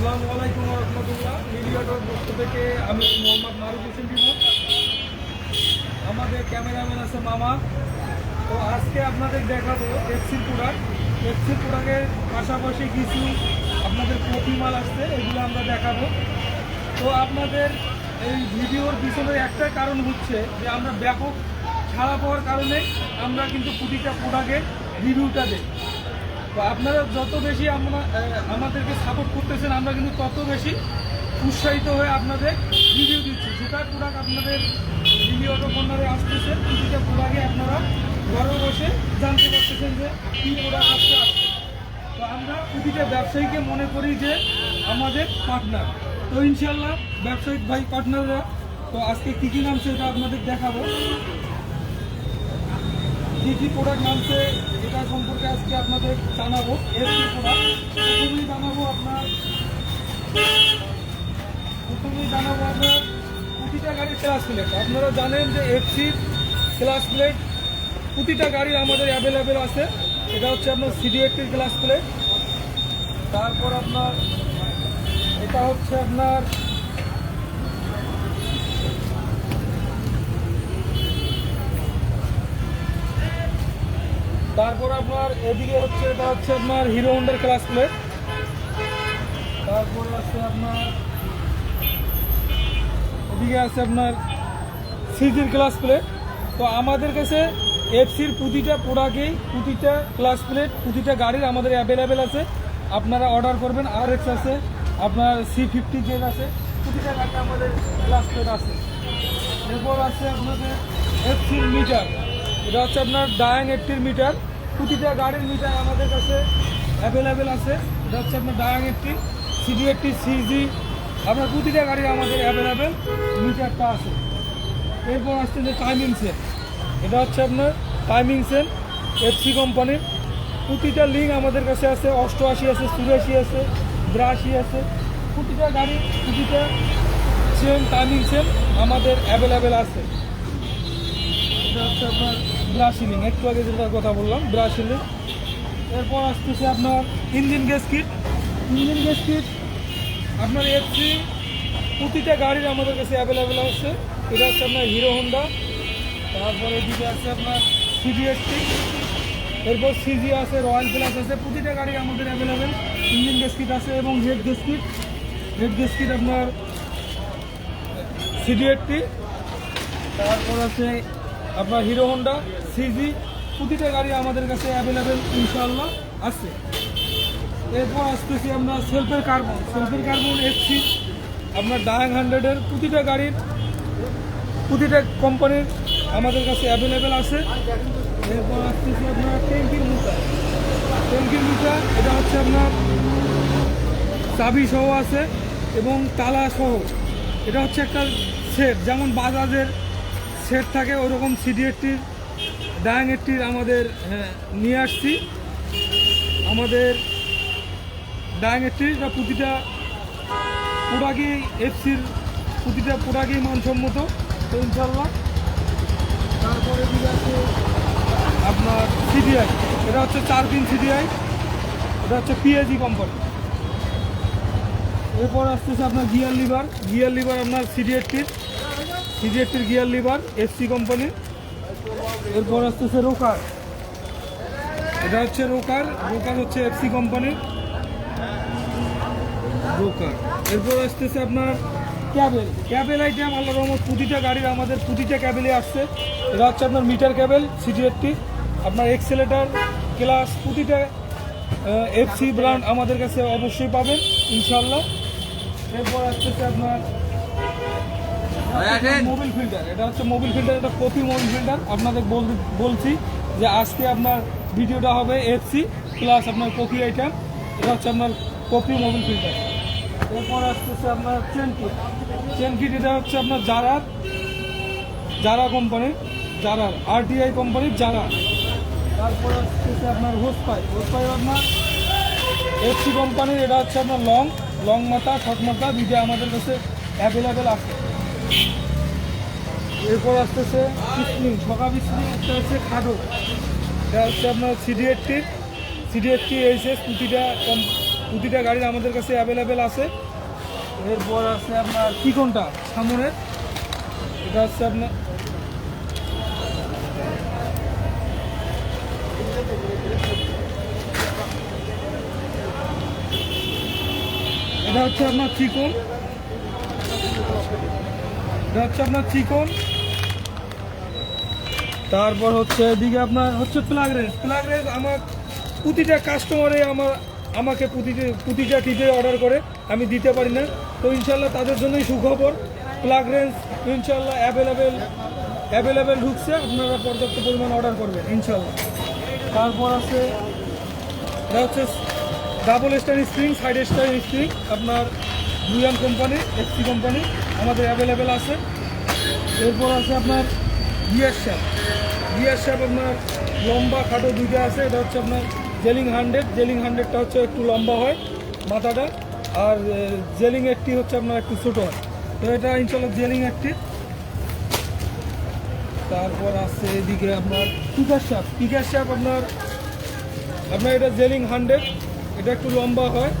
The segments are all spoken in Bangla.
আসসালামু আলাইকুম রহমতুল্লাহ। মিডিয়াটার পক্ষ থেকে আমি মোহাম্মদ মারুফ হোসেন আমাদের ক্যামেরাম্যান আছে মামা। তো আজকে আপনাদের দেখাবো এফসির প্রোডাক্ট এফসির প্রোডাক্টের পাশাপাশি কিছু আপনাদের কপি মাল আসছে, এগুলো আমরা দেখাবো। তো আপনাদের এই ভিডিওর পিছনের একটাই কারণ হচ্ছে যে আমরা ব্যাপক ছাড়া পাওয়ার কারণে আমরা কিন্তু প্রতিটা প্রোডাক্টের রিভিউটা দিই। আপনারা যত বেশি আমরা আমাদেরকে সাপোর্ট করতেছেন, আমরা কিন্তু তত বেশি উৎসাহিত হয়ে আপনাদের রিভিউ দিচ্ছি। সেটা প্রোডাক্ট আপনাদের রিভিউ অটো কর্নারে আসতেছে, প্রতিটা প্রোডাক্টে আপনারা ঘরে বসে জানতে পারতেছেন যে কী প্রোডাক্ট আসতে আসছে। তো আমরা প্রতিটা ব্যবসায়ীকে মনে করি যে আমাদের পার্টনার তো ইনশাল্লাহ ব্যবসায়িক ভাই পার্টনাররা তো আজকে কী কী নামছে এটা আপনাদের দেখাবো। কী কী প্রোডাক্ট নামছে এটা সম্পর্কে আজকে আপনাদের জানাব। এসি প্রোডাক্ট জানাব আপনার প্রথমেই জানাব আপনার প্রতিটা গাড়ির ক্লাস প্লেট আপনারা জানেন যে এফসির ক্লাস প্লেট প্রতিটা গাড়ির আমাদের অ্যাভেলেবেল আছে। এটা হচ্ছে আপনার সিডি এইটির ক্লাস প্লেট তারপর আপনার এটা হচ্ছে আপনার তারপর আপনার এদিকে হচ্ছে, এটা হচ্ছে আপনার হিরো হন্ডার ক্লাস প্লেট তারপরে আছে আপনার, এদিকে আছে আপনার সিজির ক্লাস প্লেট তো আমাদের কাছে এফসির প্রতিটা প্রোডাক্টেই প্রতিটা ক্লাস প্লেট প্রতিটা গাড়ির আমাদের অ্যাভেলেবেল আছে। আপনারা অর্ডার করবেন। আর এক্স আছে, আপনার সি ফিফটি জেন আছে, প্রতিটা গাড়িতে আমাদের ক্লাস প্লেট আছে। এরপর আছে আপনাদের এফসির মিটার এটা হচ্ছে আপনার ডায়াং এইটটির মিটার প্রতিটা গাড়ির মিটার আমাদের কাছে অ্যাভেলেবেল আছে। এটা হচ্ছে আপনার Dayang eighty CD eighty CG আপনার প্রতিটা গাড়ি আমাদের অ্যাভেলেবেল মিটারটা আছে। এরপর আসছে যে টাইমিং সেন এটা হচ্ছে আপনার টাইমিং সেন এফসি কোম্পানির প্রতিটা লিঙ্ক আমাদের কাছে আছে, অষ্টআশি আছে, চুরাশি আছে, বিরাশি আছে। প্রতিটা গাড়ি, প্রতিটা চেন টাইমিং চেন আমাদের অ্যাভেলেবেল আছে। এটা হচ্ছে আপনার ব্রাশিলিং একটু আগে যেটার কথা বললাম ব্রাশিলিং এরপর আসতেছে আপনার engine gas kit. Engine gas kit, আপনার এফসি প্রতিটা গাড়ির আমাদের কাছে অ্যাভেলেবেল আছে। এটা হচ্ছে আপনার হিরো হন্ডা তারপরে এদিকে আছে আপনার সিডিএসটি এরপর সিজি আছে রয়্যাল প্লাস আছে, প্রতিটা গাড়ি আমাদের অ্যাভেলেবেল ইঞ্জিন গেস্কিট আছে এবং হেড গেস্কিট হেড গেস্কিট আপনার সিডিএসটি তারপর আছে আপনার হিরো হোন্ডা সিজি প্রতিটা গাড়ি আমাদের কাছে অ্যাভেলেবেল ইনশাল্লাহ আছে। এরপর আসতেছি আমরা সেলফের কার্বন সেলফের কার্বন এফসি আপনার ডায়াং হান্ড্রেডের প্রতিটা গাড়ির, প্রতিটা কোম্পানির আমাদের কাছে অ্যাভেলেবেল আছে। এরপর আসতেছি আপনার ট্যাঙ্কির মুটা ট্যাঙ্কির মুটা এটা হচ্ছে আপনার চাবি সহ আছে এবং তালা সহ এটা হচ্ছে একটা সেট যেমন বাজাজের সেট থাকে, ওরকম সিডিএটির ডায়াঙেরটির আমাদের হ্যাঁ, নিয়ে আসছি। আমাদের ডায়াঙেরটির এটা প্রতিটা প্রোডাক্টই এফসির প্রতিটা প্রোডাক্টই মানসম্মত তো ইনশাল্লাহ তারপরে আছে আপনার সিডিআই এটা হচ্ছে চার পিন সিডিআই এটা হচ্ছে পিএজি কোম্পানি। এরপর আসতেছে আপনার গিয়ার লিভার গিয়ার লিভার আপনার সিডিএটির সিডিএটির গিয়ার লিভার এসসি কোম্পানি এরপর আসতেছে রোকার। এটা হচ্ছে রোকার রোকার হচ্ছে এফসি কোম্পানির। রোকার। এরপর আসতেছে আপনার ক্যাবেল। ক্যাবেল আইটেম আল্লাহ রহমত, প্রতিটা গাড়ির আমাদের প্রতিটা ক্যাবেলে আসছে। এটা হচ্ছে আপনার মিটার ক্যাবেল, সিটি সিটিএফটি আপনার এক্সেলেটার ক্লাস প্রতিটা এফসি ব্র্যান্ড আমাদের কাছে অবশ্যই পাবেন ইনশাল্লাহ এরপর আসতেছে আপনার মোবিল ফিল্টার এটা হচ্ছে মোবিল ফিল্টার এটা কপি মোবিল ফিল্টার। আপনাদের বল- বলছি যে আজকে আপনার ভিডিওটা হবে এফসি প্লাস আপনার কপি আইটেম এটা হচ্ছে আপনার কপি মোবিল ফিল্টার। এরপর আসতেছে আপনার চেন কিট চেন কিট এটা হচ্ছে আপনার জারার জারা কোম্পানির জারার আরটিআই কোম্পানির জারা তারপর আসতেছে আপনার হোস পাইপ হোস পাইপ আপনার এফসি কোম্পানির এটা হচ্ছে আপনার লং লং মাথা শর্ট মাথা দুইটা আমাদের কাছে অ্যাভেলেবেল আছে। এরপর আসতেছে স্প্রিং ছকা স্প্রিং একটা হচ্ছে খাটো এটা হচ্ছে আপনার CD eighty CD eighty HS প্রতিটা কম প্রতিটা গাড়ি আমাদের কাছে অ্যাভেলেবেল আছে। এরপর আছে আপনার চিকনটা সামনের। এটা হচ্ছে আপনার এটা হচ্ছে আপনার চিকন এটা হচ্ছে আপনার চিকন। তারপর হচ্ছে এদিকে আপনার হচ্ছে প্লাগ রেঞ্জ প্লাগ আমার প্রতিটা কাস্টমারে আমার আমাকে প্রতিটা প্রতিটা টিপে অর্ডার করে। আমি দিতে পারি না। তো ইনশাল্লাহ তাদের জন্যই সুখবর। প্লাগ রেঞ্জ ইনশাল্লাহ অ্যাভেলেবেল অ্যাভেলেবেল ঢুকছে। আপনারা পর্যাপ্ত পরিমাণ অর্ডার করবেন ইনশাল্লাহ তারপর আছে এটা হচ্ছে double star spring side star spring আপনার বুয়ান কোম্পানি এফসি কোম্পানি আমাদের অ্যাভেলেবেল আছে। এরপর আছে আপনার গিয়ার শ্যাপ গিয়ার শ্যাপ আপনার লম্বা খাটো দুইটা আছে, এটা হচ্ছে আপনার জেলিং হান্ড্রেড জেলিং হান্ড্রেডটা হচ্ছে একটু লম্বা হয় মাথাটা, আর জেলিং একটি হচ্ছে আপনার একটু ছোটো হয়। তো এটা ইনশাল্লাহ জেলিং একটি। তারপর আছে এদিকে আপনার পিকার শ্যাপ পিকার শ্যাপ আপনার আপনার এটা জেলিং হান্ড্রেড এটা একটু লম্বা হয়।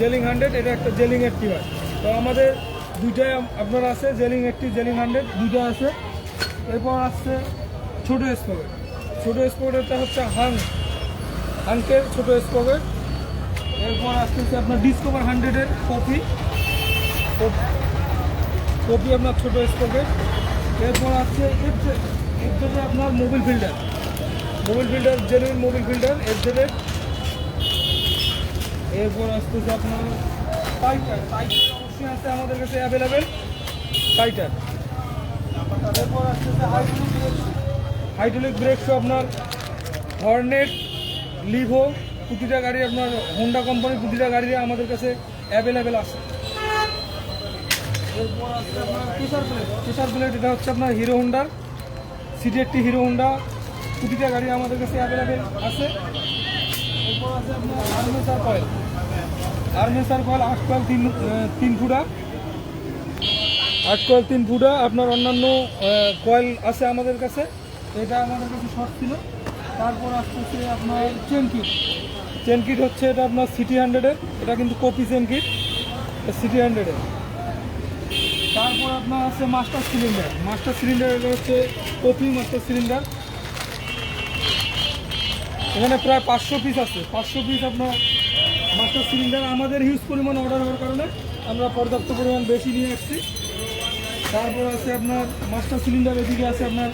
জেলিং হান্ড্রেড এটা একটা জেলিং একটি হয়। তো আমাদের দুইটাই আপনার আছে, জেলিং একটি, জেলিং হান্ড্রেড দুইটা আছে। এরপর আসছে ছোটো স্পকেট ছোটো স্পকেটটা হচ্ছে হাং হাঙ্কের ছোটো স্পকেট এরপর আসতেছে আপনার ডিসকভার হান্ড্রেডের কপি কপি আপনার ছোটো স্পকেট এরপর আছে এর আপনার mobil filter mobil filter genuine mobil filter এর। জেডে এরপর আসতেছে আপনার টাইটার অবশ্যই আছে আমাদের কাছে অ্যাভেলেবেল টাইটার হাইড্রোলিক ব্রেক শো আপনার হর্নেট লিভো প্রতিটা গাড়ি আপনার হোন্ডা কোম্পানির প্রতিটা গাড়ি আমাদের কাছে অ্যাভেলেবেল আছে। প্রেশার প্লেট এটা হচ্ছে আপনার হিরো হোন্ডার সিটি একটি হিরো হোন্ডা প্রতিটা গাড়ি আমাদের কাছে অ্যাভেলেবেল আছে। এরপর আছে আপনার আর্মেসার কয়েল আর্মেসার কয়েল আট কয়েল তিন তিন ফুটা। আট কয়েল তিন ফুটা, আপনার অন্যান্য কয়েল আছে আমাদের কাছে। এটা আমাদের কাছে শর্ট ছিল। তারপর আসতেছে আপনার চেন কিট চেন কিট হচ্ছে এটা আপনার সিটি হান্ড্রেডের এটা কিন্তু কপি চেন কিট সিটি হান্ড্রেডের তারপর আপনার আছে মাস্টার সিলিন্ডার মাস্টার সিলিন্ডার এটা হচ্ছে কপি মাস্টার সিলিন্ডার এখানে প্রায় পাঁচশো পিস আছে। পাঁচশো পিস আপনার মাস্টার সিলিন্ডার আমাদের হিউজ পরিমাণ অর্ডার হওয়ার কারণে আমরা পর্যাপ্ত পরিমাণ বেশি নিয়ে আসছি। তারপর আছে আপনার মাস্টার সিলিন্ডার, এদিকে আছে আপনার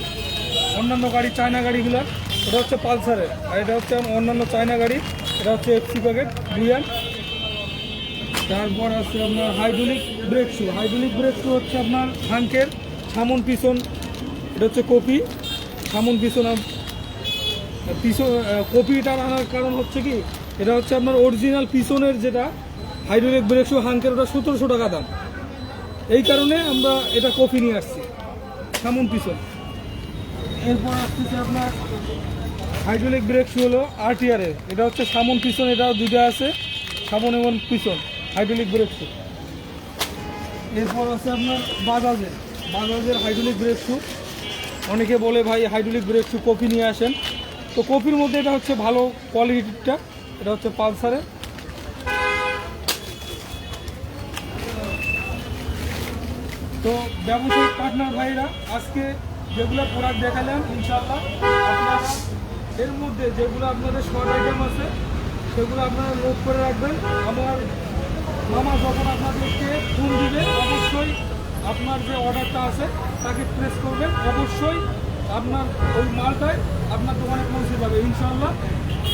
অন্যান্য গাড়ি, চায়না গাড়িগুলো। এটা হচ্ছে পালসারের, আর এটা হচ্ছে অন্যান্য চায়না গাড়ি। এটা হচ্ছে এফসি প্যাকেট বুয়ান। তারপর আছে আপনার hydraulic brake shoe hydraulic brake shoe হচ্ছে আপনার হাঙ্কের, সামন, পিছন। এটা হচ্ছে কপি, সামন, পিছন পিছন কপিটার আনার কারণ হচ্ছে কি? এটা হচ্ছে আপনার অরিজিনাল পিছনের যেটা হাইড্রোলিক ব্রেক শু হাঙ্কের ওটা সতেরোশো টাকা দাম। এই কারণে আমরা এটা কপি নিয়ে আসছি, সামন পিছন। এরপর আসতেছে আপনার হাইড্রোলিক ব্রেক শু হলো আরটিআরের এটা হচ্ছে সামন পিছন, এটাও দুটো আছে, সামন এবং পিছন হাইড্রোলিক ব্রেক শু এরপর আছে আপনার বাজাজের। বাজাজের হাইড্রোলিক ব্রেক শু অনেকে বলে, ভাই হাইড্রোলিক ব্রেক শু কপি নিয়ে আসেন। তো কপির মধ্যে এটা হচ্ছে ভালো কোয়ালিটিটা এটা হচ্ছে পালসারের তো ব্যবসায়িক পার্টনার ভাইরা, আজকে যেগুলো প্রোডাক্ট দেখালাম ইনশাল্লাহ আপনারা এর মধ্যে যেগুলো আপনাদের শর্ট আইটেম আছে, সেগুলো আপনারা নোট করে রাখবেন। আমার মামা যখন আপনাদেরকে ফোন দিবে, অবশ্যই আপনার যে অর্ডারটা আছে, তাকে প্রেস করবেন। অবশ্যই আপনার ওই মালটায় আপনার দোকানে পৌঁছে যাবে ইনশাল্লাহ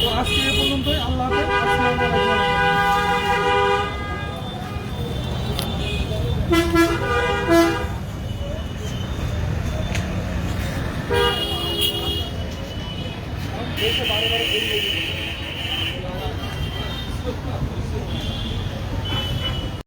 তো আজকে এ পর্যন্তই আল্লাহ আসসালামু আলাইকুম।